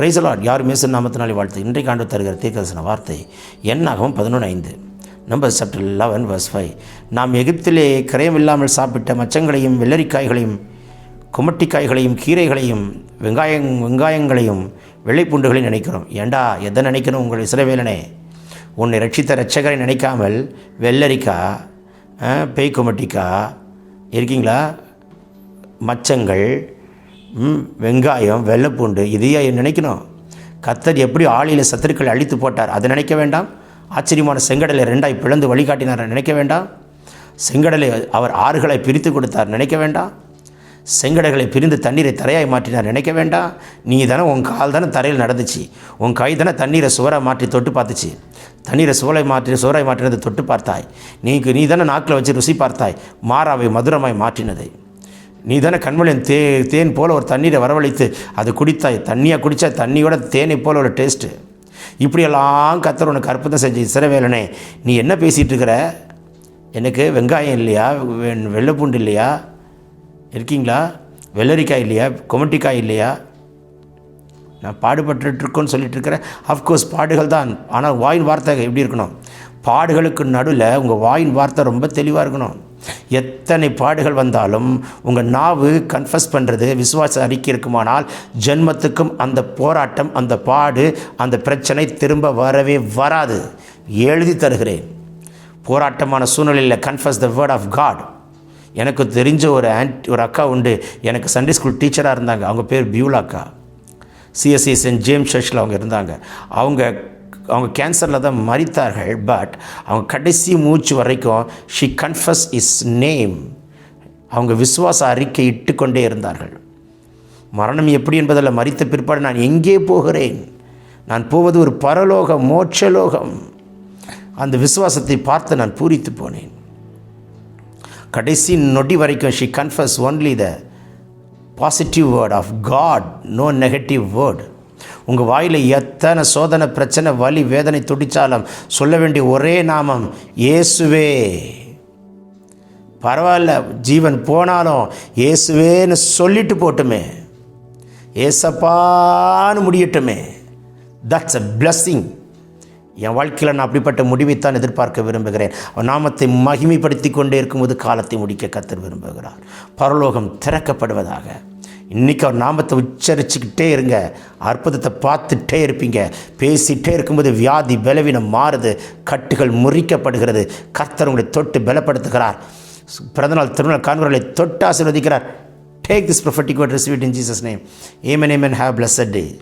பிரைசலாட் யார் மேசு நாமத்தினாலே வாழ்த்து. இன்றைக்கு ஆண்டு தருகிற தீர்க்கதரிசன வார்த்தை என்னாகவும் பதினொன்று ஐந்து. Number chapter eleven verse five நாம் எகிப்திலே கிரயம் இல்லாமல் சாப்பிட்ட மச்சங்களையும் வெள்ளரிக்காய்களையும் குமட்டிக்காய்களையும் கீரைகளையும் வெங்காயங் வெங்காயங்களையும் வெள்ளைப்பூண்டுகளையும் நினைக்கிறோம். ஏண்டா எதை நினைக்கணும் உங்கள் இசைவேலனே உன்னை ரட்சித்த ரட்சகரை நினைக்காமல் வெள்ளரிக்காய் பேய் குமட்டிக்காய் இருக்கீங்களா? மச்சங்கள் வெங்காயம் வெள்ளைப்பூண்டு இதையே நினைக்கணும். கத்தர் எப்படி ஆளியில் சத்துருக்கள் அழித்து போட்டார் அதை நினைக்க வேண்டாம். ஆச்சரியமான செங்கடலை ரெண்டாய் பிளந்து வழிகாட்டினார் நினைக்க வேண்டாம். செங்கடலை அவர் ஆறுகளை பிரித்து கொடுத்தார் நினைக்க வேண்டாம். செங்கடல்களை பிரிந்து தண்ணீரை தரையாய் மாற்றினார் நினைக்க வேண்டாம். நீ தானே உன் கால் தானே தரையில் நடந்துச்சு. உன் கை தானே தண்ணீரை சுவராக மாற்றி தொட்டு பார்த்துச்சு. தண்ணீரை சுவலை மாற்றி சுவராய் மாற்றினதை தொட்டு பார்த்தாய். நீக்கு நீ தானே நாக்கில் வச்சு ருசி பார்த்தாய். மாறாவை மதுரமாய் மாற்றினதை. நீ தானே கண்மொழியன் தே தேன் போல் ஒரு தண்ணீரை வரவழைத்து அது குடித்தாய். தண்ணியாக குடித்தா தண்ணியோட தேனை போல ஒரு டேஸ்ட்டு இப்படியெல்லாம் கத்தர் உனக்கு அற்புதம் செஞ்சு சிறவேலனே நீ என்ன பேசிகிட்டு இருக்கிற? எனக்கு வெங்காயம் இல்லையா? வெள்ளைப்பூண்டு இல்லையா? இருக்கீங்களா? வெள்ளரிக்காய் இல்லையா? குமட்டிக்காய் இல்லையா? நான் பாடுபட்டுருக்கோன்னு சொல்லிட்டு இருக்கிறேன் அஃப்கோர்ஸ் பாடுகள் தான். ஆனால் வாயின் வார்த்தை எப்படி இருக்கணும்? பாடுகளுக்கு நடுவில் உங்கள் வாயின் வார்த்தை ரொம்ப தெளிவாக இருக்கணும். எத்தனை பாடுகள் வந்தாலும் உங்கள் நாவு கன்ஃபஸ் பண்ணுறது விசுவாச அறிக்கை இருக்குமானால் ஜென்மத்துக்கும் அந்த போராட்டம் அந்த பாடு அந்த பிரச்சனை திரும்ப வரவே வராது. எழுதி தருகிறேன். போராட்டமான சூழ்நிலையில் confess the word of God எனக்கு தெரிஞ்ச ஒரு ஆன்ட் ஒரு அக்கா உண்டு. எனக்கு சண்டே ஸ்கூல் டீச்சராக இருந்தாங்க. அவங்க பேர் பியூலா அக்கா சிஎஸ்சி சென்ட் ஜேம்ஸ் சர்ச்சில் அவங்க இருந்தாங்க. அவங்க அவங்க கேன்சரில் தான் மறித்தார்கள் பட் அவங்க கடைசி மூச்சு வரைக்கும் ஷி கன்ஃபஸ் இஸ் நேம் அவங்க விசுவாச அறிக்கை இட்டுக்கொண்டே இருந்தார்கள். மரணம் எப்படி என்பதில் மறித்த பிற்பாடு நான் எங்கே போகிறேன்? நான் போவது ஒரு பரலோகம் மோட்சலோகம் அந்த விசுவாசத்தை பார்த்து நான் பூரித்து போனேன். கடைசி நொடி வரைக்கும் she confess only the positive word of God no negative word உங்கள் வாயில் எத்தனை சோதனை பிரச்சனை வலி வேதனை துடித்தாலும் சொல்ல வேண்டிய ஒரே நாமம் இயேசுவே. பரவாயில்ல ஜீவன் போனாலும் இயேசுவேன்னு சொல்லிட்டு போட்டுமே. ஏசப்பான்னு முடியட்டுமே. தட்ஸ் அ பிளஸ்ஸிங் என் வாழ்க்கையில் நான் அப்படிப்பட்ட முடிவைத்தான் எதிர்பார்க்க விரும்புகிறேன். அவன் நாமத்தை மகிமைப்படுத்தி கொண்டே இருக்கும்போது காலத்தை முடிக்க கத்தர் விரும்புகிறார். பரலோகம் திறக்கப்படுவதாக. இன்றைக்கி அவர் நாமத்தை உச்சரிச்சுக்கிட்டே இருங்க. அற்புதத்தை பார்த்துட்டே இருப்பீங்க. பேசிகிட்டே இருக்கும்போது வியாதி பலவீனம் மாறுது. கட்டுகள் முறிக்கப்படுகிறது. கர்த்தர் உங்களை தொட்டு பலப்படுத்துகிறார். பிறந்தநாள் திருநாள் காண்பர்களை தொட்டு ஆசீர்வதிக்கிறார். Take this prophetic what receive in Jesus name amen amen have have day